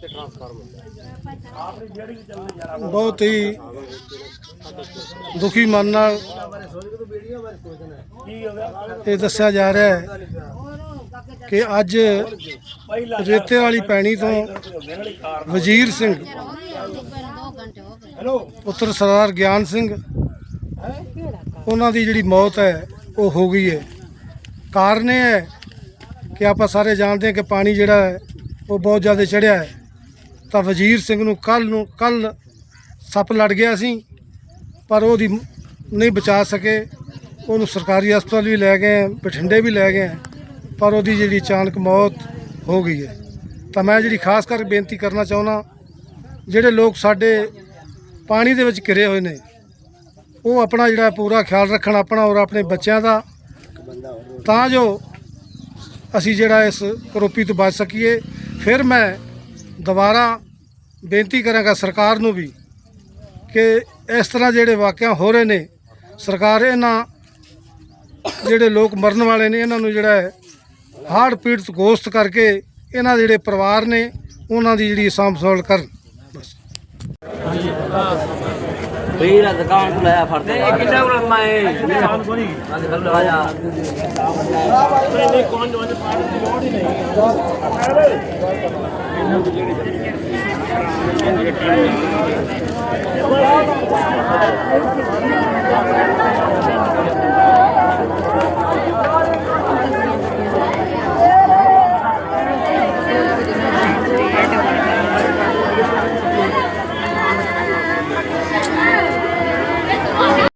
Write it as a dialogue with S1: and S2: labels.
S1: ਤੇ ਟ੍ਰਾਂਸਫਾਰਮ
S2: ਬਹੁਤ ਹੀ ਦੁਖੀ ਮਨ ਨਾਲ ਇਹ ਦੱਸਿਆ ਜਾ ਰਿਹਾ ਹੈ ਕਿ ਅੱਜ ਰੇਤੇ ਵਾਲੀ ਪੈਣੀ ਤੋਂ ਵਜ਼ੀਰ ਸਿੰਘ, ਪੁੱਤਰ ਸਰਦਾਰ ਗਿਆਨ ਸਿੰਘ, ਉਹਨਾਂ ਦੀ ਜਿਹੜੀ ਮੌਤ ਹੈ, ਉਹ ਹੋ ਗਈ ਹੈ। ਕਾਰਨ ਇਹ ਹੈ ਕਿ ਆਪਾਂ ਸਾਰੇ ਜਾਣਦੇ ਹਾਂ ਕਿ ਪਾਣੀ ਜਿਹੜਾ ਹੈ, ਉਹ ਬਹੁਤ ਜ਼ਿਆਦਾ ਚੜਿਆ ਹੈ। ਤਾਂ ਵਜ਼ੀਰ ਸਿੰਘ ਨੂੰ ਕੱਲ ਨੂੰ ਕੱਲ ਸੱਪ ਲੜ ਗਿਆ ਸੀ, ਪਰ ਉਹਦੀ ਨਹੀਂ ਬਚਾ ਸਕੇ। ਉਹਨੂੰ ਸਰਕਾਰੀ ਹਸਪਤਾਲ ਵੀ ਲੈ ਗਏ, ਬਠਿੰਡੇ ਵੀ ਲੈ ਗਏ, ਪਰ ਉਹਦੀ ਜਿਹੜੀ ਅਚਾਨਕ ਮੌਤ ਹੋ ਗਈ ਹੈ। ਤਾਂ ਮੈਂ ਜਿਹੜੀ ਖਾਸ ਕਰਕੇ ਬੇਨਤੀ ਕਰਨਾ ਚਾਹੁੰਦਾ, ਜਿਹੜੇ ਲੋਕ ਸਾਡੇ ਪਾਣੀ ਦੇ ਵਿੱਚ ਘਿਰੇ ਹੋਏ ਨੇ, ਉਹ ਆਪਣਾ ਜਿਹੜਾ ਪੂਰਾ ਖਿਆਲ ਰੱਖਣ ਆਪਣਾ ਔਰ ਆਪਣੇ ਬੱਚਿਆਂ ਦਾ। ਤਾਂ ਜੋ ਅਸੀਂ ਜਿਹੜਾ ਇਸ ਕਰੋਪੀ ਤੋਂ ਬਚ ਸਕੀਏ, ਫਿਰ ਮੈਂ ਦੁਬਾਰਾ ਬੇਨਤੀ ਕਰਾਂਗਾ ਸਰਕਾਰ ਨੂੰ ਵੀ ਕਿ ਇਸ ਤਰ੍ਹਾਂ ਜਿਹੜੇ ਵਾਕਿਆ ਹੋ ਰਹੇ ਨੇ ਸਰਕਾਰ ਇਹਨਾਂ ਜਿਹੜੇ ਲੋਕ ਮਰਨ ਵਾਲੇ ਨੇ ਇਹਨਾਂ ਨੂੰ ਜਿਹੜਾ ਹੈ ਹਾਰਟ ਪੀੜਤ ਗੋਸ਼ਤ ਕਰਕੇ ਇਹਨਾਂ ਦੇ ਜਿਹੜੇ ਪਰਿਵਾਰ ਨੇ ਉਹਨਾਂ ਦੀ ਜਿਹੜੀ ਸਾਂਭ ਸੰਭਾਲ ਕਰਨ। ਬਸ।
S3: ਵੀਰ ਦੁਕਾਨ ਤੋਂ ਲਾਇਆ ਫੜਦੇ ਇਹ ਕਿੰਨਾ ਕੁ ਲੰਮਾ ਹੈ ਦੁਕਾਨ ਕੋਣੀ ਅੱਜ ਕੱਲ ਲਗਾਇਆ